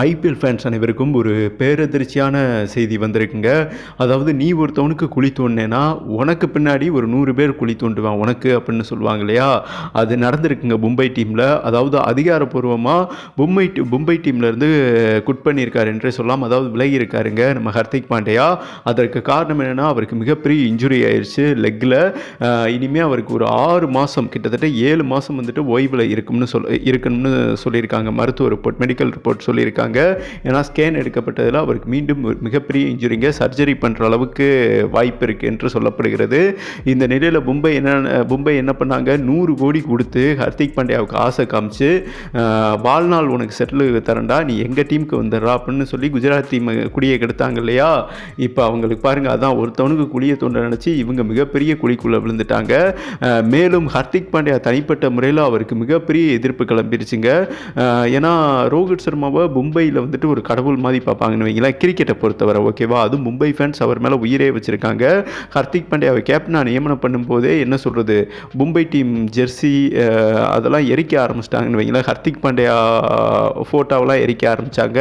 IPL fans அனைவருக்கும் ஒரு பேரதிர்ச்சியான செய்தி வந்திருக்குங்க. அதாவது நீ ஒருத்தவனுக்கு குழி தோண்டினா உனக்கு பின்னாடி ஒரு நூறு பேர் குழி தோண்டுவான் உனக்கு அப்படின்னு சொல்லுவாங்க இல்லையா? அது நடந்திருக்குங்க மும்பை டீமில் அதாவது அதிகாரப்பூர்வமாக மும்பை மும்பை டீம்லேருந்து குட் பண்ணியிருக்காரு என்றே சொல்லலாம் அதாவது விலகி இருக்காருங்க நம்ம ஹர்திக் பாண்டியா. அதற்கு காரணம் என்னென்னா அவருக்கு மிகப்பெரிய இன்ஜுரி ஆயிடுச்சு லெக்கில் இனிமேல் அவருக்கு ஒரு ஆறு மாதம் கிட்டத்தட்ட ஏழு மாதம் வந்துட்டு ஓய்வில் இருக்கும்னு சொல் இருக்கணும்னு சொல்லியிருக்காங்க. மருத்துவ ரிப்போர்ட் மெடிக்கல் ரிப்போர்ட் சொல்லியிருக்காங்க. ஏன்னா ஸ்கேன் எடுக்கப்பட்டதில் அவருக்கு மீண்டும் மிகப்பெரிய இன்ஜுரிங்க சர்ஜரி பண்ணுற அளவுக்கு வாய்ப்பு இருக்குது என்று சொல்லப்படுகிறது. இந்த நிலையில் மும்பை என்ன மும்பை என்ன பண்ணாங்க? நூறு கோடி கொடுத்து ஹர்திக் பாண்டியாவுக்கு ஆசை காமிச்சு வாழ்நாள் உனக்கு செட்டில் தரண்டா நீ எங்கள் டீமுக்கு வந்துடுறா அப்படின்னு சொல்லி குஜராத் டீம் குடியை கெடுத்தாங்க இல்லையா? இப்போ அவங்களுக்கு பாருங்கள் அதான் ஒருத்தவனுக்கு குழியை தோண்ட நினச்சி இவங்க மிகப்பெரிய குழிக்குள்ளே விழுந்துட்டாங்க. மேலும் ஹர்திக் பாண்டியா தனிப்பட்ட முறையில் அவருக்கு மிகப்பெரிய எதிர்ப்பு கிளம்பிருச்சுங்க. ஏன்னா ரோஹித் சர்மாவை மும்பையில் வந்துட்டு ஒரு கடவுள் மாதிரி பார்ப்பாங்கன்னு வைங்களேன் கிரிக்கெட்டை பொறுத்தவரை ஓகேவா? அதுவும் மும்பை ஃபேன்ஸ் அவர் மேலே உயிரே வச்சுருக்காங்க. ஹர்திக் பாண்டியாவை கேப்டனாக நியமனம் பண்ணும்போதே என்ன சொல்கிறது மும்பை டீம் ஜெர்சி அதெல்லாம் எரிக்க ஆரம்பிச்சிட்டாங்கன்னு வைங்களேன். ஹர்திக் பாண்டியா ஃபோட்டோவெல்லாம் எரிக்க ஆரம்பித்தாங்க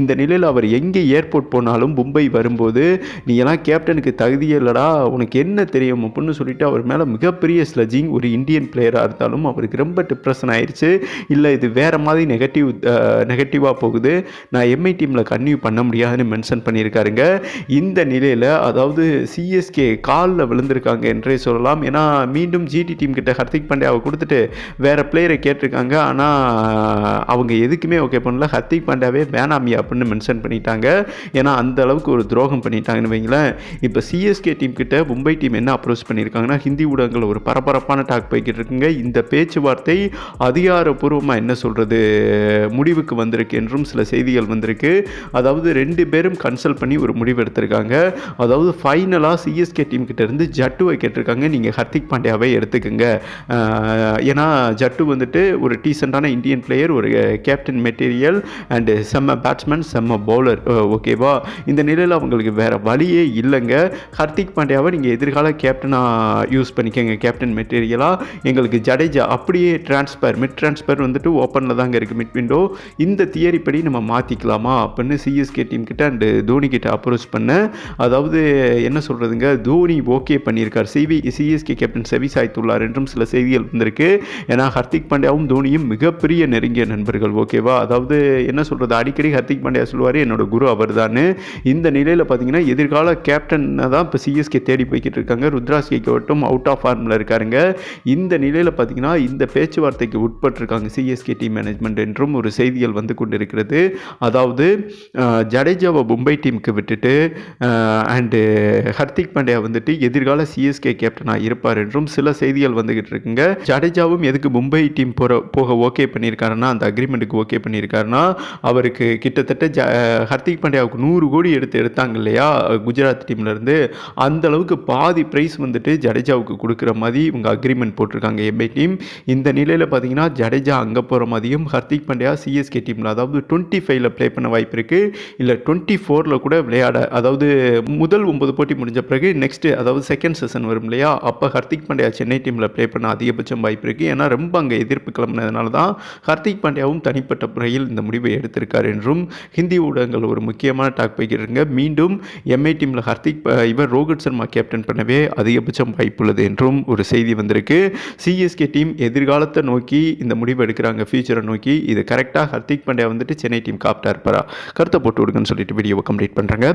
இந்த நிலையில் அவர் எங்கே ஏர்போர்ட் போனாலும் மும்பை வரும்போது நீ எல்லாம் கேப்டனுக்கு தகுதியே இல்லைடா உனக்கு என்ன தெரியும்? அப்படின்னு சொல்லிட்டு அவர் மேலே மிகப்பெரிய ஸ்லஜிங் ஒரு இந்தியன் பிளேயராக இருந்தாலும் அவருக்கு ரொம்ப டிப்ரெஷன் ஆயிடுச்சு இல்லை இது வேறு மாதிரி நெகட்டிவ் நெகட்டிவாக போகுது. நான் எம்ஐ டீமில் கன்டினியூ பண்ண முடியாதுன்னு மென்ஷன் பண்ணியிருக்காருங்க. இந்த நிலையில் அதாவது சிஎஸ்கே காலில் விழுந்திருக்காங்க என்றே சொல்லலாம். ஏன்னா மீண்டும் ஜிடி டீம் கிட்ட ஹர்திக் பாண்டியாவை கொடுத்துட்டு வேறு பிளேயரை கேட்டிருக்காங்க. ஆனால் அவங்க எதுக்குமே ஓகே பண்ணல. ஹர்திக் பாண்டியாவே வேணாமியா அப்படின்னு மென்ஷன் பண்ணிட்டாங்க. ஏன்னா அந்த அளவுக்கு ஒரு துரோகம் பண்ணிட்டாங்கன்னு வைங்களேன். இப்போ சிஎஸ்கே டீம் கிட்ட மும்பை டீம் என்ன அப்ரோச் பண்ணியிருக்காங்கன்னா ஹிந்தி ஊடகங்கள் ஒரு பரபரப்பான டாக் போய்கிட்டு இருக்குங்க. இந்த பேச்சுவார்த்தை அதிகாரப்பூர்வமாக என்ன சொல்கிறது முடிவுக்கு வந்திருக்கு என்றும் சில செய்திகள் வந்திருக்கு. அதாவது ரெண்டு பேரும் கன்சல்ட் பண்ணி ஒரு முடிவு எடுத்திருக்காங்க. அதாவது ஃபைனலாக சிஎஸ்கே டீம் கிட்ட இருந்து ஜட்டுவை கேட்டிருக்காங்க. நீங்கள் ஹர்திக் பாண்டியாவை எடுத்துக்கோங்க. ஏன்னா ஜட்டு வந்துட்டு ஒரு டீசெண்டான இந்தியன் பிளேயர் ஒரு கேப்டன் மெட்டீரியல் அண்டு செம்ம பேட்ஸ்மேன் செம்ம பவுலர் ஓகேவா இந்த நிலையில் அவங்களுக்கு வேறு வழியே இல்லைங்க. ஹர்திக் பாண்டியாவை நீங்கள் எதிர்கால கேப்டனாக யூஸ் பண்ணிக்கோங்க. கேப்டன் மெட்டீரியலாக எங்களுக்கு ஜடேஜா அப்படியே ட்ரான்ஸ்பர் மிட் ட்ரான்ஸ்பர் வந்துட்டு ஓப்பனில் தாங்க இருக்குது மிட் விண்டோ இந்த தியரி படி நம்ம மாற்றிக்கலாமா அப்படின்னு சிஎஸ்கே டீம் கிட்ட அண்டு தோனி கிட்ட அப்ரோச் பண்ண. அதாவது என்ன சொல்கிறதுங்க தோனி ஓகே பண்ணியிருக்கார். சிவி சிஎஸ்கே கேப்டன் செவி சாய்த்துள்ளார் என்றும் சில செய்திகள் வந்திருக்கு. ஏன்னா ஹர்திக் பாண்டியாவும் தோனியும் மிகப்பெரிய நெருங்கிய நண்பர்கள் ஓகேவா அதாவது என்ன சொல்கிறது அடிக்கடி ஹர்திக் பாண்டியா சொல்லுவார் என்னோட குரு அவர் தான் இந்த நிலையில் பார்த்தீங்கன்னா எதிர்கால கேப்டனை தான் இப்போ சிஎஸ்கே தேடி போய்கிட்டு இருக்காங்க. ருத்ராஸ் கேட்டும் அவுட் ஆஃப் ஃபார்மில் இருக்காருங்க. இந்த நிலையில் பார்த்தீங்கன்னா இந்த பேச்சுவார்த்தைக்கு உட்பட்டிருக்காங்க சிஎஸ்கே டீம் மேனேஜ்மெண்ட் என்றும் ஒரு செய்திகள் வந்து கொண்டிருக்கிறது. அதாவது ஜடேஜாவை மும்பை டீமுக்கு விட்டுட்டு அண்டு ஹர்திக் பாண்டியா வந்துட்டு எதிர்கால சிஎஸ்கே கேப்டனாக இருப்பார் என்றும் சில செய்திகள் வந்துகிட்டு இருக்குங்க. ஜடேஜாவும் எதுக்கு மும்பை டீம் போகிற போக ஓகே பண்ணியிருக்காருன்னா அந்த அக்ரிமெண்ட்டுக்கு ஓகே பண்ணியிருக்காருன்னா அவருக்கு கிட்டத்தட்ட ஜ ஹர்திக் பாண்டியாவுக்கு நூறு கோடி எடுத்து எடுத்தாங்க இல்லையா குஜராத் டீம்லேருந்து அந்த அளவுக்கு பாதி ப்ரைஸ் வந்துட்டு ஜடேஜாவுக்கு கொடுக்குற மாதிரி இவங்க அக்ரிமெண்ட் போட்டிருக்காங்க எம்ஐ டீம் இந்த நிலையில் பார்த்தீங்கன்னா ஜடேஜா அங்கே போகிற மாதிரியும் ஹர்திக் பாண்டியா சிஎஸ்கே டீமில் அதாவது டுவெண்ட்டி ஃபைவ்ல ப்ளே பண்ண வாய்ப்பு இருக்குது இல்லை டுவெண்ட்டி ஃபோரில் கூட விளையாட அதாவது முதல் ஒன்பது போட்டி முடிஞ்ச பிறகு நெக்ஸ்ட்டு அதாவது செகண்ட் செஷன் வரும் இல்லையா? அப்போ ஹர்திக் பாண்டியா சென்னை டீமில் ப்ளே பண்ண அதிகபட்சம் வாய்ப்பு இருக்குது ஏன்னா ரொம்ப அங்கே எதிர்ப்பு கிளம்புனதுனால தான் ஹர்திக் பாண்டியாவும் தனிப்பட்ட முறையில் இந்த முடிவை எடுத்திருக்கார் என்றும் ஹிந்தி ஊடகங்கள் ஒரு முக்கியமான டாக் போய்க்கிறங்க மீண்டும் எம்ஐ டீமில் ஹர்திக் இவர் ரோஹித் சர்மா கேப்டன் பண்ணவே அதிகபட்சம் வாய்ப்புள்ளது என்றும் ஒரு செய்தி வந்திருக்கு. சிஎஸ்கே டீம் எதிர்காலத்தை நோக்கி இந்த முடிவு எடுக்கிறாங்க. ஃபியூச்சரை நோக்கி இது கரெக்டாக ஹர்திக் பாண்டியா வந்துட்டு சென்னை டீம் காப்டர் இருப்பாரா கருத்தை போட்டு விடுங்கன்னு சொல்லிட்டு வீடியோவை கம்ப்ளீட் பண்ணுறாங்க